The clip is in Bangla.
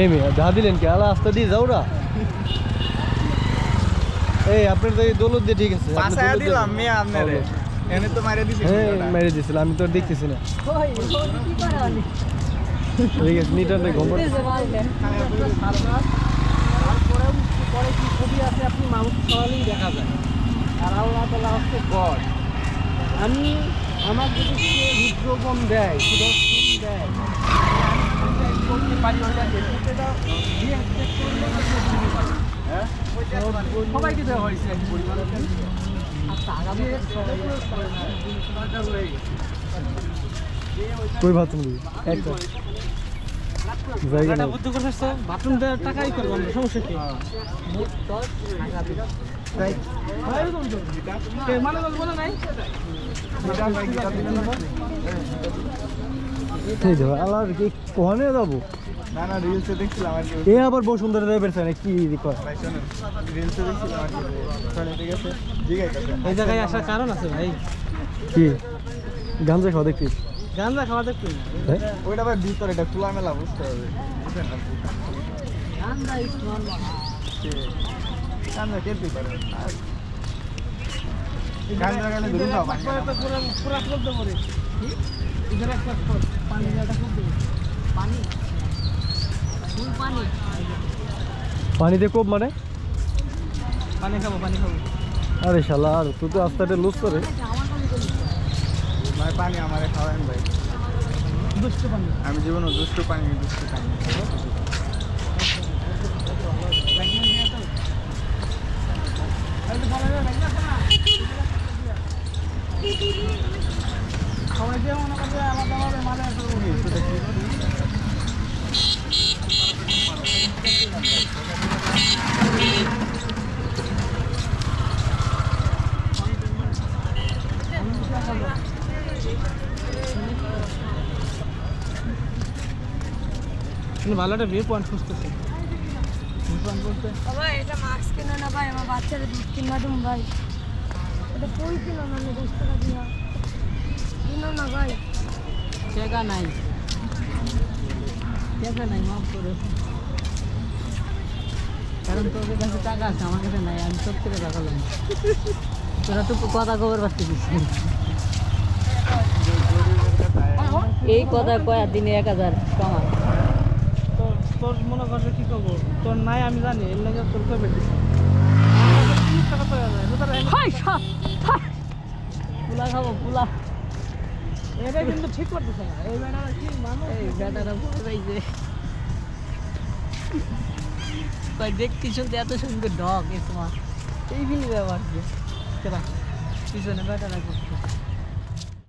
এই মেয়ে যা দিলেন কি? আলা আস্তে দিয়ে যাও না। এই আপনার তো এই দৌলত দিয়ে ঠিক আছে। পাশায় দিলাম মেয়ে আপনারে। এনে তো মারে দিছি হ্যাঁ। মেরে দিয়েছিল আমি তো দেখতেছি না। ঠিক আছে নিটানটা ঘুম পরে কি ছবি আছে আপনি মানুষ খাওয়ালেই দেখা যায়। আর আল্লাহ তালা হচ্ছে গড। আমি আমার যদি রুদ্রগম দেয় সুদর্শন দেয় পারি ওইটা? সবাইকে দেওয়া হয়েছে। এক পরিমাণে। কই ভাত তুমি একটা জায়গা টাকা করে আসছো বাথরুম দেওয়ার টাকাই করব আমরা সমস্যা কি? আল্লাহ কি কোহানে যাব? না না রিলসে দেখছিলাম আর কি এ আবার কি ভাই শোনেন রিলসে দেখছিলাম আর কি ঠিক আছে জিগাইতেছে এই জায়গায় আসার কারণ আছে ভাই কি গাঞ্জা খাওয়া দেখছিস গাঁজা খাওয়া দেখতে হ্যাঁ? ওইটা ভাই ভিতরে এটা খোলা মেলা বুঝতে হবে বুঝছেন না গাঞ্জা পারে আর গাঞ্জা গেলে পুরা একটা পানি পানিতে কোপ মানে? পানি খাব পানি খাব। আরে শালা আর তুই তো আস্তে আস্তে লুজ করে। ভাই পানি আমারে খাওয়ান ভাই। দুষ্ট পানি। আমি জীবনে দুষ্টু পানি দুষ্টু পানি সবাই দিয়ে মনে করছে আলাদাভাবে মানে ভালো একটা ভিউ পয়েন্ট খুঁজতেছে। ভিউ পয়েন্ট বলতে? ভাই এটা মাস্ক কিনো না ভাই? আমার বাচ্চাদের দুধ কিনা দুম ভাই এটা কই কিনো না আমি দশ টাকা দিয়া কিনো না ভাই। টাকা নাই। টাকা নাই মাফ করে। কারণ তোদের কাছে টাকা আছে আমার কাছে নাই আমি সব থেকে টাকা লাগি তোরা তো কথা খবর পাচ্ছিস এই কথা কয়া দিনে এক হাজার কমা। তোর মনে করছে কি করব? তোর নাই আমি জানি এর লাগে তোর কবে দিছি টাকা তো হাই সাপ পুলা খাব পুলা। এটা কিন্তু ঠিক করতেছে না। এই ম্যাডাম কি মানুষ? এই বেটারা ভয় পাইছে। কই দেখতে শুনতে এত সুন্দর ডগ এ তোমার। এই ফিলি ব্যবহার যে। কেটা পিছনে বেটারা করছে।